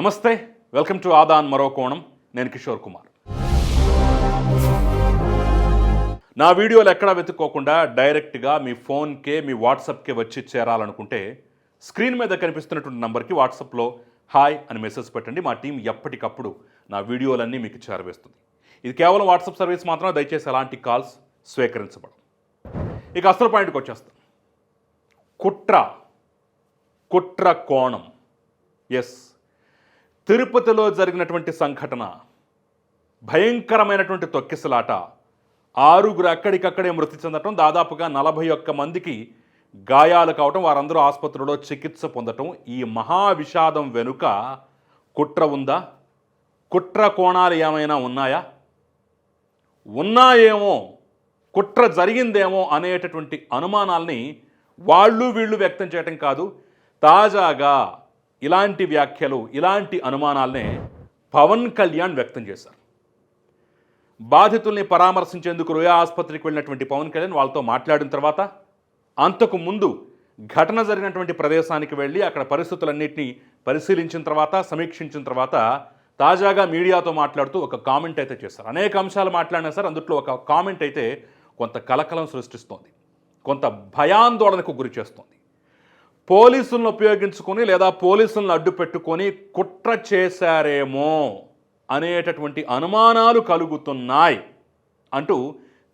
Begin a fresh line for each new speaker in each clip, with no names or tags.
నమస్తే welcome to Aadan మరో కోణం. నేను కిషోర్ కుమార్. నా వీడియోలు ఎక్కడా వెతుక్కోకుండా డైరెక్ట్గా మీ ఫోన్కే మీ వాట్సాప్కే వచ్చి చేరాలనుకుంటే స్క్రీన్ మీద కనిపిస్తున్నటువంటి నంబర్కి వాట్సాప్లో హాయ్ అని మెసేజ్ పెట్టండి. మా టీం ఎప్పటికప్పుడు నా వీడియోలన్నీ మీకు చేరవేస్తుంది. ఇది కేవలం వాట్సాప్ సర్వీస్ మాత్రమే దయచేసి అలాంటి కాల్స్ స్వీకరించబడం ఇక అసలు పాయింట్కి వచ్చేస్తాం. కుట్ర కుట్ర కోణం. ఎస్ తిరుపతిలో జరిగినటువంటి సంఘటన భయంకరమైనటువంటి తొక్కిసలాట. ఆరుగురు అక్కడికక్కడే మృతి చెందటం దాదాపుగా నలభై ఒక్క మందికి గాయాలు కావటం వారందరూ ఆసుపత్రిలో చికిత్స పొందటం. ఈ మహా విషాదం వెనుక కుట్ర ఉందా? కుట్ర కోణాలు ఏమైనా ఉన్నాయా? ఉన్నాయేమో కుట్ర జరిగిందేమో అనేటటువంటి అనుమానాల్ని వాళ్ళు వీళ్ళు వ్యక్తం చేయటం కాదు. తాజాగా ఇలాంటి వ్యాఖ్యలు ఇలాంటి అనుమానాలనే పవన్ కళ్యాణ్ వ్యక్తం చేశారు. బాధితుల్ని పరామర్శించేందుకు రుయా ఆసుపత్రికి వెళ్ళినటువంటి పవన్ కళ్యాణ్ వాళ్ళతో మాట్లాడిన తర్వాత అంతకు ముందు ఘటన జరిగినటువంటి ప్రదేశానికి వెళ్ళి అక్కడ పరిస్థితులన్నింటినీ పరిశీలించిన తర్వాత సమీక్షించిన తర్వాత తాజాగా మీడియాతో మాట్లాడుతూ ఒక కామెంట్ అయితే చేశారు. అనేక అంశాలు మాట్లాడినా సార్ అందుట్లో ఒక కామెంట్ అయితే కొంత కలకలం సృష్టిస్తోంది. కొంత భయాందోళనకు గురి చేస్తోంది. పోలీసులను ఉపయోగించుకొని లేదా పోలీసులను అడ్డు పెట్టుకొని కుట్ర చేశారేమో అనేటటువంటి అనుమానాలు కలుగుతున్నాయి అంటూ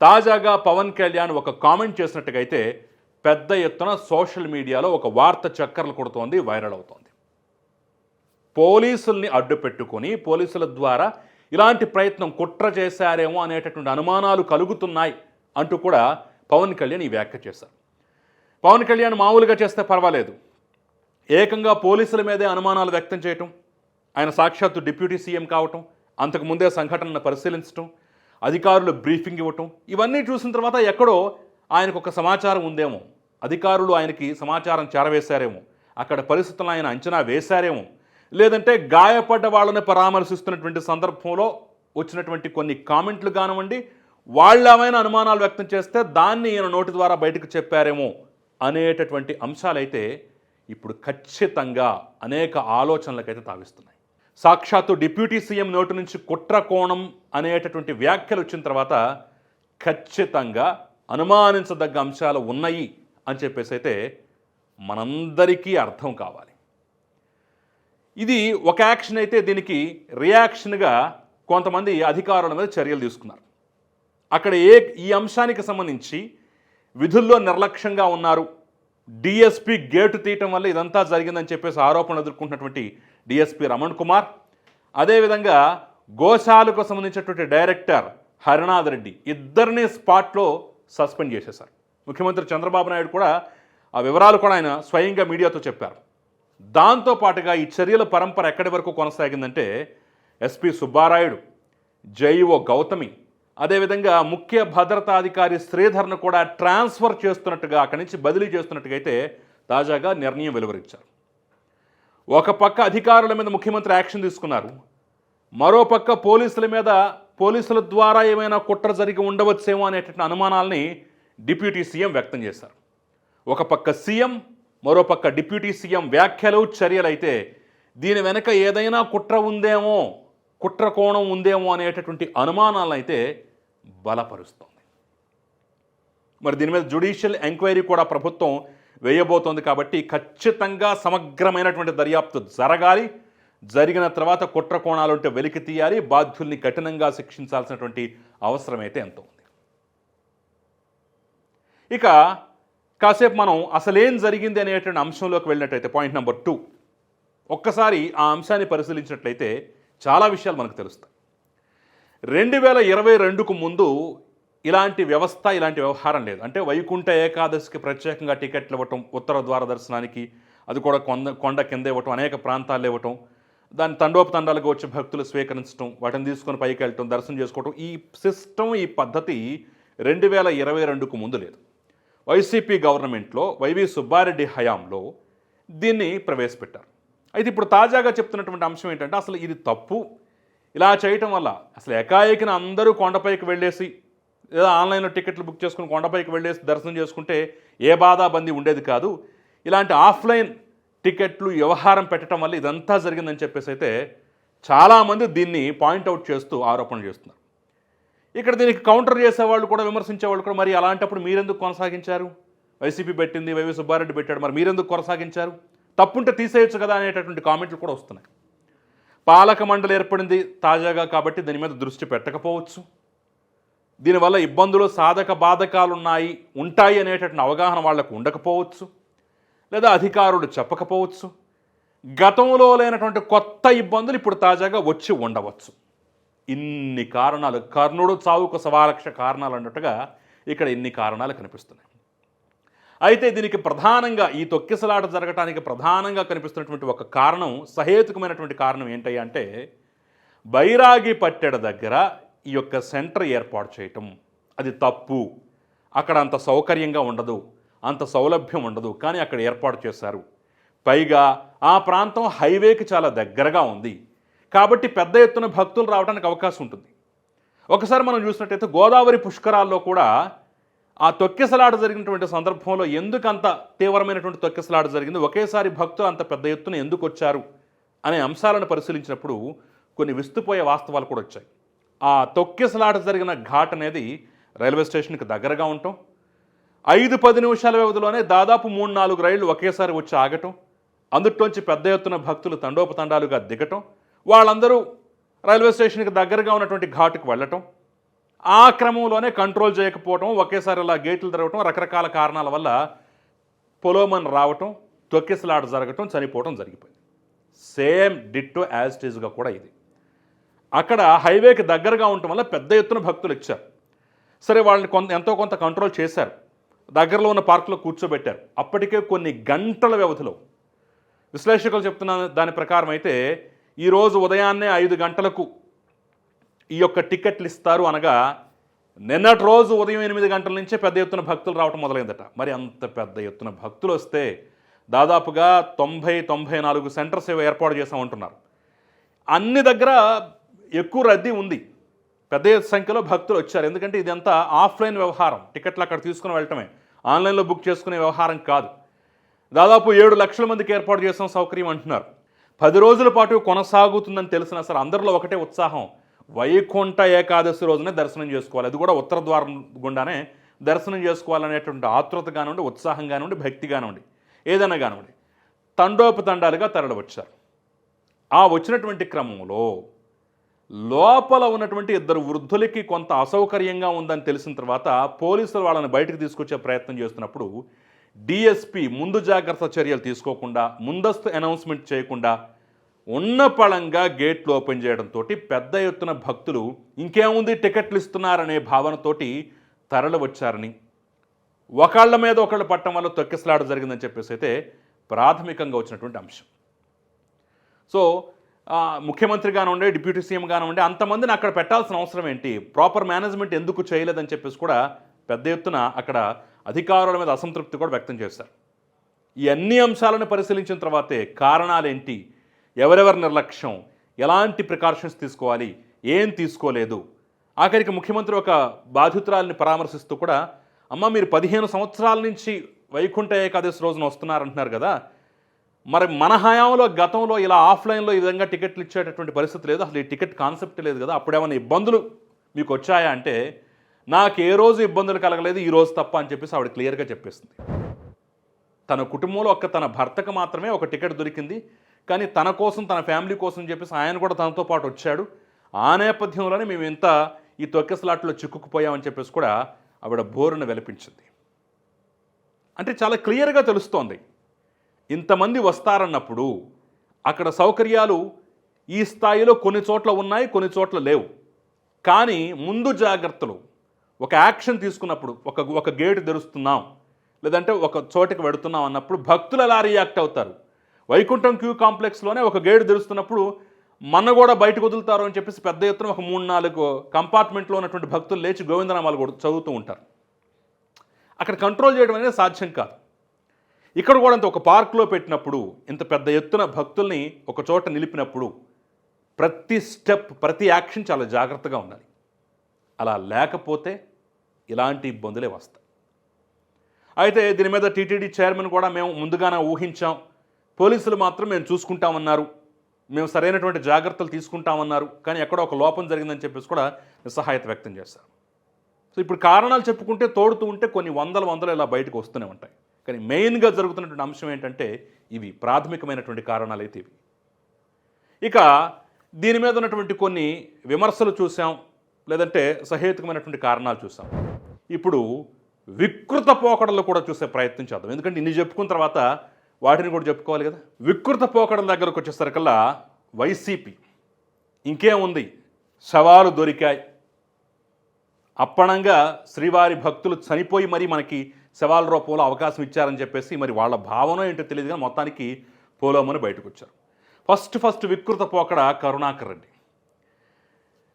తాజాగా పవన్ కళ్యాణ్ ఒక కామెంట్ చేసినట్టుగా అయితే పెద్ద ఎత్తున సోషల్ మీడియాలో ఒక వార్త చక్కర్లు కొడుతోంది వైరల్ అవుతోంది. పోలీసుల్ని అడ్డు పెట్టుకొని పోలీసుల ద్వారా ఇలాంటి ప్రయత్నం కుట్ర చేశారేమో అనేటటువంటి అనుమానాలు కలుగుతున్నాయి అంటూ కూడా పవన్ కళ్యాణ్ ఈ వ్యాఖ్య చేశారు. పవన్ కళ్యాణ్ మామూలుగా చేస్తే పర్వాలేదు. ఏకంగా పోలీసుల మీదే అనుమానాలు వ్యక్తం చేయటం ఆయన సాక్షాత్తు డిప్యూటీ సీఎం కావటం అంతకు ముందే సంఘటనను పరిశీలించటం అధికారులు బ్రీఫింగ్ ఇవ్వటం ఇవన్నీ చూసిన తర్వాత ఎక్కడో ఆయనకు ఒక సమాచారం ఉందేమో. అధికారులు ఆయనకి సమాచారం చేరవేశారేమో. అక్కడ పరిస్థితులను ఆయన అంచనా వేశారేమో. లేదంటే గాయపడ్డ వాళ్ళని పరామర్శిస్తున్నటువంటి సందర్భంలో వచ్చినటువంటి కొన్ని కామెంట్లు కానివ్వండి వాళ్ళమైన అనుమానాలు వ్యక్తం చేస్తే దాన్ని ఈయన నోటి ద్వారా బయటకు చెప్పారేమో. అనేటటువంటి అంశాలైతే ఇప్పుడు ఖచ్చితంగా అనేక ఆలోచనలకైతే తావిస్తున్నాయి. సాక్షాత్తు డిప్యూటీ సీఎం నోటి నుంచి కుట్ర కోణం అనేటటువంటి వ్యాఖ్యలు వచ్చిన తర్వాత ఖచ్చితంగా అనుమానించదగ్గ అంశాలు ఉన్నాయి అని చెప్పేసి అయితే మనందరికీ అర్థం కావాలి. ఇది ఒక యాక్షన్ అయితే దీనికి రియాక్షన్గా కొంతమంది అధికారుల మీద చర్యలు తీసుకున్నారు. అక్కడ ఏ ఈ అంశానికి సంబంధించి విధుల్లో నిర్లక్ష్యంగా ఉన్నారు. డిఎస్పీ గేటు తీయటం వల్ల ఇదంతా జరిగిందని చెప్పేసి ఆరోపణలు ఎదుర్కొంటున్నటువంటి డిఎస్పీ రమణ్ కుమార్. అదేవిధంగా గోశాలకు సంబంధించినటువంటి డైరెక్టర్ హరినాథ్ రెడ్డి ఇద్దరిని స్పాట్లో సస్పెండ్ చేసేశారు. ముఖ్యమంత్రి చంద్రబాబు నాయుడు కూడా ఆ వివరాలు కూడా ఆయన స్వయంగా మీడియాతో చెప్పారు. దాంతో పాటుగా ఈ చర్యల పరంపర ఎక్కడి వరకు కొనసాగిందంటే ఎస్పి సుబ్బారాయుడు జైఓ గౌతమి అదేవిధంగా ముఖ్య భద్రతాధికారి శ్రీధర్ను కూడా ట్రాన్స్ఫర్ చేస్తున్నట్టుగా అక్కడి నుంచి బదిలీ చేస్తున్నట్టుగా అయితే తాజాగా నిర్ణయం వెలువరించారు. ఒక పక్క అధికారుల మీద ముఖ్యమంత్రి యాక్షన్ తీసుకున్నారు. మరో పక్క పోలీసుల మీద పోలీసుల ద్వారా ఏమైనా కుట్ర జరిగి ఉండవచ్చేమో అనేటువంటి అనుమానాల్ని డిప్యూటీ సీఎం వ్యక్తం చేశారు. ఒక పక్క సీఎం మరోపక్క డిప్యూటీ సీఎం వ్యాఖ్యలు చర్యలు అయితే దీని వెనక ఏదైనా కుట్ర ఉందేమో కుట్ర కోణం ఉందేమో అనేటటువంటి అనుమానాలను అయితే బలపరుస్తుంది. మరి దీని మీద జుడిషియల్ ఎంక్వైరీ కూడా ప్రభుత్వం వేయబోతోంది కాబట్టి ఖచ్చితంగా సమగ్రమైనటువంటి దర్యాప్తు జరగాలి. జరిగిన తర్వాత కుట్ర కోణాలుంటే వెలికి తీయాలి. బాధ్యుల్ని కఠినంగా శిక్షించాల్సినటువంటి అవసరం అయితే ఎంతో ఉంది. ఇక కాసేపు మనం అసలేం జరిగింది అనేటువంటి అంశంలోకి వెళ్ళినట్టయితే పాయింట్ నెంబర్ టూ. ఒక్కసారి ఆ అంశాన్ని పరిశీలించినట్లయితే చాలా విషయాలు మనకు తెలుస్తాయి. రెండు వేల ఇరవై రెండుకు ముందు ఇలాంటి వ్యవస్థ ఇలాంటి వ్యవహారం లేదు. అంటే వైకుంఠ ఏకాదశికి ప్రత్యేకంగా టికెట్లు ఇవ్వటం ఉత్తర ద్వార దర్శనానికి అది కూడా కొండ కొండ కింద ఇవ్వటం అనేక ప్రాంతాల్లో ఇవ్వటం దాని తండోపతండాలుగా వచ్చి భక్తులు స్వీకరించడం వాటిని తీసుకొని పైకి వెళ్ళటం దర్శనం చేసుకోవటం ఈ సిస్టమ్ ఈ పద్ధతి రెండు వేల ఇరవై రెండుకు ముందు లేదు. వైసీపీ గవర్నమెంట్లో వైవి సుబ్బారెడ్డి హయాంలో దీన్ని ప్రవేశపెట్టారు. అయితే ఇప్పుడు తాజాగా చెప్తున్నటువంటి అంశం ఏంటంటే అసలు ఇది తప్పు ఇలా చేయటం వల్ల అసలు ఎకాఏకిన అందరూ కొండపైకి వెళ్ళేసి లేదా ఆన్లైన్లో టికెట్లు బుక్ చేసుకుని కొండపైకి వెళ్ళేసి దర్శనం చేసుకుంటే ఏ బాధా బందీ ఉండేది కాదు. ఇలాంటి ఆఫ్లైన్ టికెట్లు వ్యవహారం పెట్టడం వల్ల ఇదంతా జరిగిందని చెప్పేసి అయితే చాలామంది దీన్ని పాయింట్అవుట్ చేస్తూ ఆరోపణలు చేస్తున్నారు. ఇక్కడ దీనికి కౌంటర్ చేసేవాళ్ళు కూడా విమర్శించేవాళ్ళు కూడా మరి అలాంటప్పుడు మీరెందుకు కొనసాగించారు? వైసీపీ పెట్టింది వైవి సుబ్బారెడ్డి పెట్టాడు మరి మీరెందుకు కొనసాగించారు? తప్పుంటే తీసేయచ్చు కదా అనేటటువంటి కామెంట్లు కూడా వస్తున్నాయి. పాలక మండలి ఏర్పడింది తాజాగా కాబట్టి దీని మీద దృష్టి పెట్టకపోవచ్చు. దీనివల్ల ఇబ్బందులు సాధక బాధకాలు ఉన్నాయి ఉంటాయి అనేటటువంటి అవగాహన వాళ్ళకు ఉండకపోవచ్చు. లేదా అధికారులు చెప్పకపోవచ్చు. గతంలో లేనటువంటి కొత్త ఇబ్బందులు ఇప్పుడు తాజాగా వచ్చి ఉండవచ్చు. ఇన్ని కారణాలు కర్ణుడు చావుకు సవాలక్ష కారణాలు అన్నట్టుగా ఇక్కడ ఇన్ని కారణాలు కనిపిస్తున్నాయి. అయితే దీనికి ప్రధానంగా ఈ తొక్కిసలాట జరగటానికి ప్రధానంగా కనిపిస్తున్నటువంటి ఒక కారణం సహేతుకమైనటువంటి కారణం ఏంటయ్యా అంటే బైరాగి పట్టెడ దగ్గర ఈ యొక్క సెంటర్ ఏర్పాటు చేయటం. అది తప్పు. అక్కడ అంత సౌకర్యంగా ఉండదు. అంత సౌలభ్యం ఉండదు. కానీ అక్కడ ఏర్పాటు చేశారు. పైగా ఆ ప్రాంతం హైవేకి చాలా దగ్గరగా ఉంది. కాబట్టి పెద్ద ఎత్తున భక్తులు రావడానికి అవకాశం ఉంటుంది. ఒకసారి మనం చూసినట్టయితే గోదావరి పుష్కరాల్లో కూడా ఆ తొక్కిసలాట జరిగినటువంటి సందర్భంలో ఎందుకు అంత తీవ్రమైనటువంటి తొక్కిసలాట జరిగింది? ఒకేసారి భక్తులు అంత పెద్ద ఎత్తున ఎందుకు వచ్చారు? అనే అంశాలను పరిశీలించినప్పుడు కొన్ని విస్తుపోయే వాస్తవాలు కూడా వచ్చాయి. ఆ తొక్కిసలాట జరిగిన ఘాట్ అనేది రైల్వే స్టేషన్కి దగ్గరగా ఉండటం ఐదు పది నిమిషాల వ్యవధిలోనే దాదాపు మూడు నాలుగు రైళ్ళు ఒకేసారి వచ్చి ఆగటం అందుట్లోంచి పెద్ద ఎత్తున భక్తులు తండోపతండాలుగా దిగటం వాళ్ళందరూ రైల్వే స్టేషన్కి దగ్గరగా ఉన్నటువంటి ఘాటుకు వెళ్ళటం ఆ క్రమంలోనే కంట్రోల్ చేయకపోవటం ఒకేసారి అలా గేట్లు తిరగటం రకరకాల కారణాల వల్ల పొలోమన్ రావటం తొక్కిసలాట జరగటం చనిపోవటం జరిగిపోయింది. సేమ్ డిట్టో యాజ్ టీజ్గా కూడా ఇది. అక్కడ హైవేకి దగ్గరగా ఉండటం వల్ల పెద్ద ఎత్తున భక్తులు ఇచ్చారు. సరే వాళ్ళని కొంత ఎంతో కొంత కంట్రోల్ చేశారు. దగ్గరలో ఉన్న పార్కులో కూర్చోబెట్టారు. అప్పటికే కొన్ని గంటల వ్యవధిలో. విశ్లేషకులు చెప్తున్న దాని ప్రకారం అయితే ఈరోజు ఉదయాన్నే ఐదు గంటలకు ఈ యొక్క టికెట్లు ఇస్తారు అనగా నిన్నటి రోజు ఉదయం ఎనిమిది గంటల నుంచే పెద్ద ఎత్తున భక్తులు రావటం మొదలైందట. మరి అంత పెద్ద ఎత్తున భక్తులు వస్తే దాదాపుగా తొంభై తొంభై నాలుగు సెంటర్స్ ఏవో ఏర్పాటు చేసామంటున్నారు అన్ని దగ్గర ఎక్కువ రద్దీ ఉంది. పెద్ద సంఖ్యలో భక్తులు వచ్చారు. ఎందుకంటే ఇదంతా ఆఫ్లైన్ వ్యవహారం. టికెట్లు అక్కడ తీసుకుని వెళ్ళటమే. ఆన్లైన్లో బుక్ చేసుకునే వ్యవహారం కాదు. దాదాపు ఏడు లక్షల మందికి ఏర్పాటు చేసిన సౌకర్యం అంటున్నారు. పది రోజుల పాటు కొనసాగుతుందని తెలిసిన సరే అందరిలో ఒకటే ఉత్సాహం. వైకుంఠ ఏకాదశి రోజునే దర్శనం చేసుకోవాలి. అది కూడా ఉత్తర ద్వారం గుండానే దర్శనం చేసుకోవాలనేటువంటి ఆతృత కానివ్వండి ఉత్సాహం కానివ్వండి భక్తి కానివ్వండి ఏదైనా కానివ్వండి తండోపతండాలుగా తరలివచ్చారు. ఆ వచ్చినటువంటి క్రమంలో లోపల ఉన్నటువంటి ఇద్దరు వృద్ధులకి కొంత అసౌకర్యంగా ఉందని తెలిసిన తర్వాత పోలీసులు వాళ్ళని బయటకు తీసుకొచ్చే ప్రయత్నం చేస్తున్నప్పుడు డిఎస్పి ముందు జాగ్రత్త చర్యలు తీసుకోకుండా ముందస్తు అనౌన్స్మెంట్ చేయకుండా ఉన్న పళంగా గేట్లు ఓపెన్ చేయడంతో పెద్ద ఎత్తున భక్తులు ఇంకేముంది టికెట్లు ఇస్తున్నారనే భావనతోటి తరలి వచ్చారని. ఒకళ్ళ మీద ఒకళ్ళు పట్టడం వల్ల తొక్కిసలాట జరిగిందని చెప్పేసి అయితే ప్రాథమికంగా వచ్చినటువంటి అంశం. సో ముఖ్యమంత్రిగాను ముఖ్యమంత్రి కానివ్వండి డిప్యూటీ సీఎం కానివ్వండి అంతమందిని అక్కడ పెట్టాల్సిన అవసరం ఏంటి? ప్రాపర్ మేనేజ్మెంట్ ఎందుకు చేయలేదని చెప్పేసి కూడా పెద్ద ఎత్తున అక్కడ అధికారుల మీద అసంతృప్తి కూడా వ్యక్తం చేశారు. ఈ అన్ని అంశాలను పరిశీలించిన తర్వాతే కారణాలేంటి? ఎవరెవరి నిర్లక్ష్యం? ఎలాంటి ప్రికాషన్స్ తీసుకోవాలి? ఏం తీసుకోలేదు? ఆఖరికి ముఖ్యమంత్రి ఒక బాధితురాలని పరామర్శిస్తూ కూడా అమ్మ మీరు పదిహేను సంవత్సరాల నుంచి వైకుంఠ ఏకాదశి రోజున వస్తున్నారంటున్నారు కదా. మరి మన హయాంలో గతంలో ఇలా ఆఫ్లైన్లో ఈ విధంగా టికెట్లు ఇచ్చేటటువంటి పరిస్థితి లేదు. అసలు ఈ టికెట్ కాన్సెప్ట్ లేదు కదా. అప్పుడేమైనా ఇబ్బందులు మీకు వచ్చాయా అంటే నాకు ఏ రోజు ఇబ్బందులు కలగలేదు ఈ రోజు తప్ప అని చెప్పేసి ఆవిడ క్లియర్గా చెప్పేసింది. తన కుటుంబంలో ఒక్క తన భర్తకు మాత్రమే ఒక టికెట్ దొరికింది. కానీ తన కోసం తన ఫ్యామిలీ కోసం చెప్పేసి ఆయన కూడా తనతో పాటు వచ్చాడు. ఆ నేపథ్యంలోనే మేము ఇంత ఈ తొక్కెసలాట్లో చిక్కుకుపోయామని చెప్పేసి కూడా ఆవిడ బోరును వెలిపించింది. అంటే చాలా క్లియర్గా తెలుస్తోంది. ఇంతమంది వస్తారన్నప్పుడు అక్కడ సౌకర్యాలు ఈ స్థాయిలో కొన్ని చోట్ల ఉన్నాయి కొన్ని చోట్ల లేవు. కానీ ముందు జాగ్రత్తలు ఒక యాక్షన్ తీసుకున్నప్పుడు ఒక ఒక గేటు తెరుస్తున్నాం లేదంటే ఒక చోటికి వెడుతున్నాం అన్నప్పుడు భక్తులు ఎలా రియాక్ట్ అవుతారు? వైకుంఠం క్యూ కాంప్లెక్స్లోనే ఒక గేటు తెరుస్తున్నప్పుడు మన కూడా బయటకు వదులుతారు అని చెప్పేసి పెద్ద ఎత్తున ఒక మూడు నాలుగు కంపార్ట్మెంట్లో ఉన్నటువంటి భక్తులు లేచి గోవిందనామాలు కూడా చదువుతూ ఉంటారు. అక్కడ కంట్రోల్ చేయడం అనేది సాధ్యం కాదు. ఇక్కడ కూడా అంత ఒక పార్క్లో పెట్టినప్పుడు ఇంత పెద్ద ఎత్తున భక్తుల్ని ఒక చోట నిలిపినప్పుడు ప్రతి స్టెప్ ప్రతి యాక్షన్ చాలా జాగ్రత్తగా ఉండాలి. అలా లేకపోతే ఇలాంటి ఇబ్బందులే వస్తాయి. అయితే దీని మీద టీటీడీ చైర్మన్ కూడా మేము ముందుగానే ఊహించాం. పోలీసులు మాత్రం మేము చూసుకుంటామన్నారు. మేము సరైనటువంటి జాగ్రత్తలు తీసుకుంటామన్నారు. కానీ ఎక్కడో ఒక లోపం జరిగిందని చెప్పేసి కూడా నిస్సహాయత వ్యక్తం చేశారు. సో ఇప్పుడు కారణాలు చెప్పుకుంటే తోడుతూ ఉంటే కొన్ని వందల వందలు ఇలా బయటకు వస్తూనే ఉంటాయి. కానీ మెయిన్గా జరుగుతున్నటువంటి అంశం ఏంటంటే ఇవి ప్రాథమికమైనటువంటి కారణాలు అయితే ఇవి. ఇక దీని మీద ఉన్నటువంటి కొన్ని విమర్శలు చూసాం లేదంటే సహేతుకమైనటువంటి కారణాలు చూసాం. ఇప్పుడు వికృత పోకడలు కూడా చూసే ప్రయత్నం చేద్దాం. ఎందుకంటే ఇన్ని చెప్పుకున్న తర్వాత వాటిని కూడా చెప్పుకోవాలి కదా. వికృత పోకడం దగ్గరకు వచ్చేసరికల్లా వైసీపీ ఇంకేముంది శవాలు దొరికాయి. అప్పణంగా శ్రీవారి భక్తులు చనిపోయి మరి మనకి శవాల రూపంలో అవకాశం ఇచ్చారని చెప్పేసి మరి వాళ్ళ భావన ఏంటో తెలియదు కానీ మొత్తానికి పోలోమని బయటకు వచ్చారు ఫస్ట్ ఫస్ట్ వికృత పోకడ కరుణాకర్ రెడ్డి.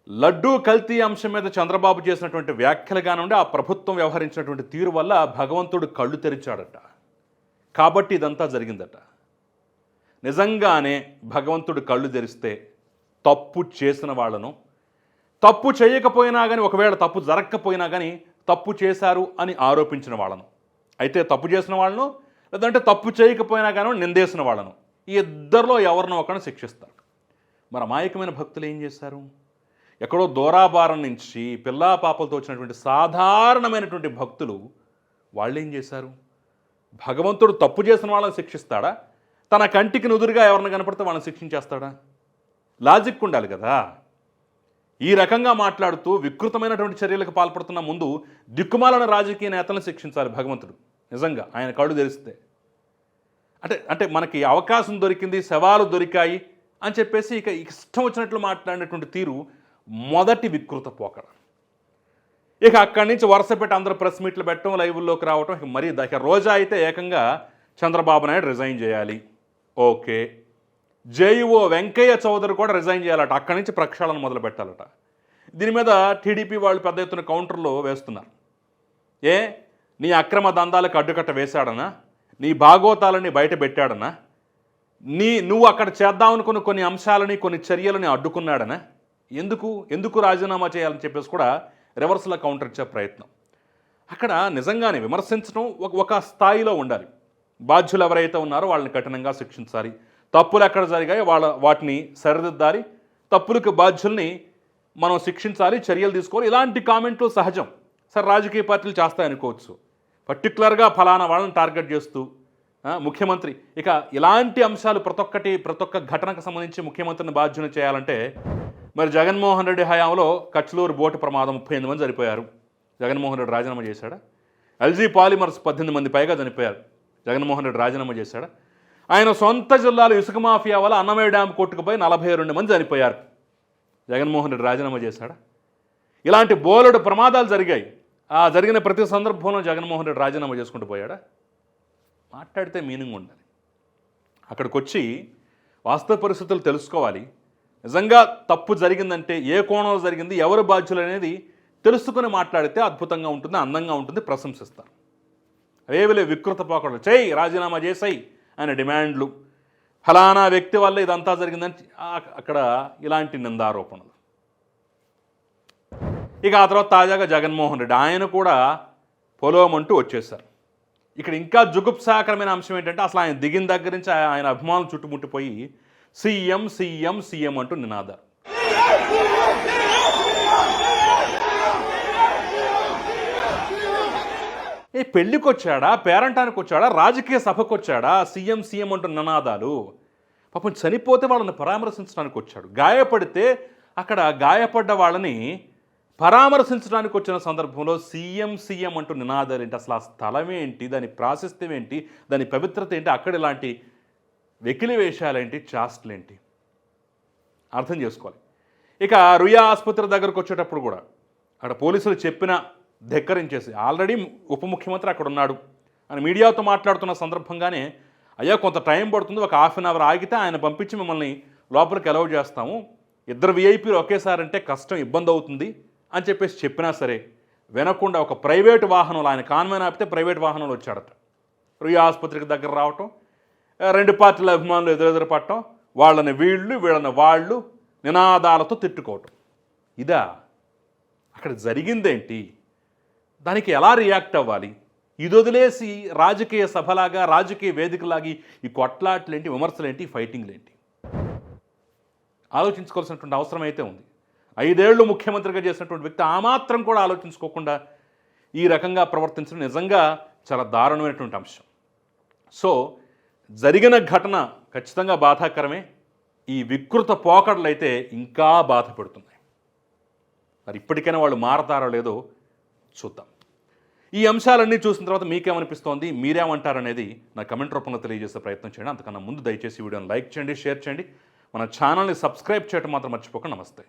లడ్డూ కల్తీ అంశం మీద చంద్రబాబు చేసినటువంటి వ్యాఖ్యలు కానివ్వండి ఆ ప్రభుత్వం వ్యవహరించినటువంటి తీరు వల్ల భగవంతుడు కళ్ళు తెరిచాడట. కాబట్టి ఇదంతా జరిగిందట. నిజంగానే భగవంతుడు కళ్ళు తెరిస్తే తప్పు చేసిన వాళ్ళను తప్పు చేయకపోయినా కానీ ఒకవేళ తప్పు జరగకపోయినా కానీ తప్పు చేశారు అని ఆరోపించిన వాళ్ళను. అయితే తప్పు చేసిన వాళ్ళను లేదంటే తప్పు చేయకపోయినా కానీ నిందేసిన వాళ్ళను. ఈ ఇద్దరిలో ఎవరినో ఒకరిని శిక్షిస్తారు. మరి అమాయకమైన భక్తులు ఏం చేశారు? ఎక్కడో దూరాభారం నుంచి పిల్లా పాపలతో వచ్చినటువంటి సాధారణమైనటువంటి భక్తులు వాళ్ళు ఏం చేశారు? భగవంతుడు తప్పు చేసిన వాళ్ళని శిక్షిస్తాడా? తన కంటికి నుదురుగా ఎవరిని కనపడితే వాళ్ళని శిక్షించేస్తాడా? లాజిక్ ఉండాలి కదా. ఈ రకంగా మాట్లాడుతూ వికృతమైనటువంటి చర్యలకు పాల్పడుతున్న ముందు దిక్కుమాలన రాజకీయ నేతలను శిక్షించాలి భగవంతుడు. నిజంగా ఆయన కళ్ళు తెరిస్తే. అంటే అంటే మనకి అవకాశం దొరికింది శవాలు దొరికాయి అని చెప్పేసి ఇక ఇష్టం వచ్చినట్లు మాట్లాడినటువంటి తీరు మొదటి వికృత పోకడ. ఇక అక్కడి నుంచి వరుస పెట్టి అందరూ ప్రెస్ మీట్లు పెట్టడం లైవ్లోకి రావటం ఇక మరీ దగ్గర ఇక రోజా అయితే ఏకంగా చంద్రబాబు నాయుడు రిజైన్ చేయాలి. ఓకే. జేఈఓ వెంకయ్య చౌదరి కూడా రిజైన్ చేయాలట. అక్కడి నుంచి ప్రక్షాళన మొదలు పెట్టాలట. దీని మీద టీడీపీ వాళ్ళు పెద్ద ఎత్తున కౌంటర్లో వేస్తున్నారు. ఏ? నీ అక్రమ దందాలకు అడ్డుకట్ట వేశాడనా? నీ భాగోతాలని బయట పెట్టాడనా? నీ నువ్వు అక్కడ చేద్దామనుకున్న కొన్ని అంశాలని కొన్ని చర్యలని అడ్డుకున్నాడనా? ఎందుకు? ఎందుకు రాజీనామా చేయాలని చెప్పేసి కూడా రివర్స్లో కౌంటర్ ఇచ్చే ప్రయత్నం. అక్కడ నిజంగానే విమర్శించడం ఒక ఒక స్థాయిలో ఉండాలి. బాధ్యులు ఎవరైతే ఉన్నారో వాళ్ళని కఠినంగా శిక్షించాలి. తప్పులు ఎక్కడ జరిగాయో వాళ్ళ వాటిని సరిదిద్దాలి. తప్పులకు బాధ్యుల్ని మనం శిక్షించాలి చర్యలు తీసుకోవాలి. ఇలాంటి కామెంట్లు సహజం. సరే రాజకీయ పార్టీలు చేస్తాయనుకోవచ్చు. పర్టికులర్గా ఫలానా వాళ్ళని టార్గెట్ చేస్తూ ముఖ్యమంత్రి. ఇక ఇలాంటి అంశాలు ప్రతి ఒక్కటి ప్రతి ఒక్క ఘటనకు సంబంధించి ముఖ్యమంత్రిని బాధ్యుని చేయాలంటే మరి జగన్మోహన్ రెడ్డి హయాంలో కచ్లూరు బోటు ప్రమాదం ముప్పై ఎనిమిది మంది చనిపోయారు. జగన్మోహన్ రెడ్డి రాజీనామా చేశాడా? ఎల్జీ పాలిమర్స్ పద్దెనిమిది మంది పైగా చనిపోయారు. జగన్మోహన్ రెడ్డి రాజీనామా చేశాడా? ఆయన సొంత జిల్లాలో ఇసుక మాఫియా వల్ల అన్నమయ్య డ్యామ్ కొట్టుకుపోయి నలభై రెండు మంది చనిపోయారు. జగన్మోహన్ రెడ్డి రాజీనామా చేశాడా? ఇలాంటి బోలెడు ప్రమాదాలు జరిగాయి. ఆ జరిగిన ప్రతి సందర్భంలో జగన్మోహన్ రెడ్డి రాజీనామా చేసుకుంటూ పోయాడా? మాట్లాడితే మీనింగ్ ఉండాలి అక్కడికి వచ్చి వాస్తవ పరిస్థితులు తెలుసుకోవాలి. నిజంగా తప్పు జరిగిందంటే ఏ కోణంలో జరిగింది ఎవరు బాధ్యులు అనేది తెలుసుకుని మాట్లాడితే అద్భుతంగా ఉంటుంది అందంగా ఉంటుంది ప్రశంసిస్తారు. అవేవిలే వికృత పోకడలు చేయి రాజీనామా చేసాయి అనే డిమాండ్లు. ఫలానా వ్యక్తి వల్ల ఇదంతా జరిగిందని అక్కడ ఇలాంటి నిందారోపణలు. ఇక ఆ తర్వాత తాజాగా జగన్మోహన్ రెడ్డి ఆయన కూడా పొలోమంటూ వచ్చేసారు ఇక్కడ ఇంకా జుగుప్సాకరమైన అంశం ఏంటంటే అసలు ఆయన దిగిన దగ్గర నుంచి ఆయన అభిమానులు చుట్టుముట్టిపోయి సీఎం సీఎం సీఎం అంటూ నినాదారు ఏ పెళ్ళికి వచ్చాడా పేరంటానికి వచ్చాడా రాజకీయ సభకు వచ్చాడా సీఎం సీఎం అంటూ నినాదాలు. పాపం చనిపోతే వాళ్ళని పరామర్శించడానికి వచ్చాడు గాయపడితే అక్కడ గాయపడ్డ వాళ్ళని పరామర్శించడానికి వచ్చిన సందర్భంలో సీఎం సీఎం అంటూ నినాదాలు ఏంటి అసలు ఆ స్థలం ఏంటి దాని ప్రాశస్త్యం ఏంటి దాని పవిత్రత ఏంటి? అక్కడ ఇలాంటి వెకిలి వేషాలేంటి చాస్ట్లేంటి? అర్థం చేసుకోవాలి. ఇక రుయా ఆసుపత్రి దగ్గరకు వచ్చేటప్పుడు కూడా అక్కడ పోలీసులు చెప్పిన ధిక్కరించేసి ఆల్రెడీ ఉప ముఖ్యమంత్రి అక్కడ ఉన్నాడు అని మీడియాతో మాట్లాడుతున్న సందర్భంగానే అయ్యా కొంత టైం పడుతుంది ఒక హాఫ్ అన్ అవర్ ఆగితే ఆయన పంపించి మిమ్మల్ని లోపలికి అలౌ చేస్తాము. ఇద్దరు విఐపీలు ఒకేసారి అంటే కష్టం ఇబ్బంది అవుతుంది అని చెప్పేసి చెప్పినా సరే వినకుండా ఒక ప్రైవేట్ వాహనంలో ఆయన కాన్వెన్ ఆపితే ప్రైవేట్ వాహనంలో వచ్చాడట. రుయా ఆసుపత్రికి దగ్గర రావటం రెండు పార్టీల అభిమానులు ఎదురెదురు పట్టడం వాళ్ళని వీళ్ళు వీళ్ళని వాళ్ళు నినాదాలతో తిట్టుకోవటం. ఇదా? అక్కడ జరిగిందేంటి? దానికి ఎలా రియాక్ట్ అవ్వాలి? ఇది వదిలేసి రాజకీయ సభలాగా రాజకీయ వేదికలాగి ఈ కొట్లాట్లేంటి విమర్శలేంటి ఫైటింగ్లేంటి? ఆలోచించుకోవాల్సినటువంటి అవసరం అయితే ఉంది. ఐదేళ్ళు ముఖ్యమంత్రిగా చేసినటువంటి వ్యక్తి ఆ మాత్రం కూడా ఆలోచించుకోకుండా ఈ రకంగా ప్రవర్తించడం నిజంగా చాలా దారుణమైనటువంటి అంశం. సో జరిగిన ఘటన ఖచ్చితంగా బాధాకరమే. ఈ వికృత పోకడలు అయితే ఇంకా బాధ పెడుతున్నాయి మరి ఇప్పటికైనా వాళ్ళు మారతారో లేదో చూద్దాం. ఈ అంశాలన్నీ చూసిన తర్వాత మీకేమనిపిస్తోంది? మీరేమంటారనేది నా కమెంట్ రూపంలో తెలియజేసే ప్రయత్నం చేయండి. అంతకన్నా ముందు దయచేసి వీడియోని లైక్ చేయండి షేర్ చేయండి. మన ఛానల్ని సబ్స్క్రైబ్ చేయడం మాత్రం మర్చిపోక నమస్తే.